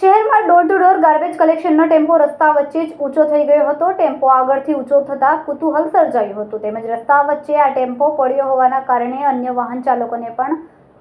શહેરમાં door to door garbage કલેક્શનનો tempo રસ્તા વચ્ચે જ ઊંચો થઈ ગયો હતો. ટેમ્પો આગળથી ઊંચો થતાં કુતૂહલ સર્જાયું હતું. તેમજ રસ્તા વચ્ચે આ ટેમ્પો પડ્યો હોવાના કારણે અન્ય વાહન ચાલકોને પણ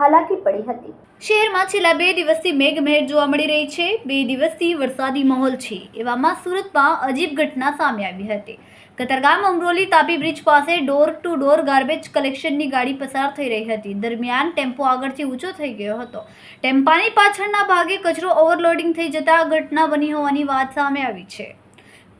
હાલાકી પડી હતી. શહેરમાં છેલ્લા બે દિવસથી મેઘમહેર જોવા મળી રહી છે. બે દિવસથી વરસાદી માહોલ છે. એવામાં સુરતમાં અજીબ ઘટના સામે આવી હતી. કતરગામ અમરોલી તાપી બ્રિજ પાસે ડોર ટુ ડોર ગાર્બેજ કલેક્શનની ગાડી પસાર થઈ રહી હતી. દરમિયાન ટેમ્પો આગળથી ઊંચો થઈ ગયો હતો. ટેમ્પાની પાછળના ભાગે કચરો ઓવરલોડિંગ થઈ જતા ઘટના બની હોવાની વાત સામે આવી છે.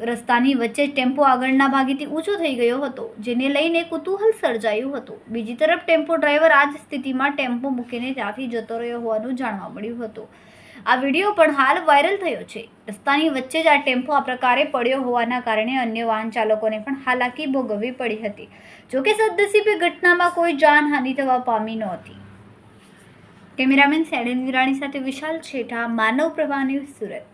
રસ્તાની વચ્ચે ટેમ્પો આગળના ભાગેથી ઊંચો થઈ ગયો હતો, જેને લઈને કુતૂહલ સર્જાયું હતું. બીજી તરફ ટેમ્પો ડ્રાઈવર આ જ સ્થિતિમાં ટેમ્પો મૂકીને ત્યાંથી જતો રહ્યો હોવાનું જાણવા મળ્યું હતું. આ વીડિયો પણ હાલ વાયરલ થયો છે. રસ્તાની વચ્ચે જ આ ટેમ્પો આ પ્રકારે પડ્યો હોવાના કારણે અન્ય વાહન ચાલકોને પણ હાલાકી ભોગવવી પડી હતી. જોકે સદનસીબે ઘટનામાં કોઈ જાનહાનિ થવા પામી નહોતી. કેમેરામેન સેડન વિરાણી સાથે વિશાલ છેઠા, માનવ પ્રભા સુરત.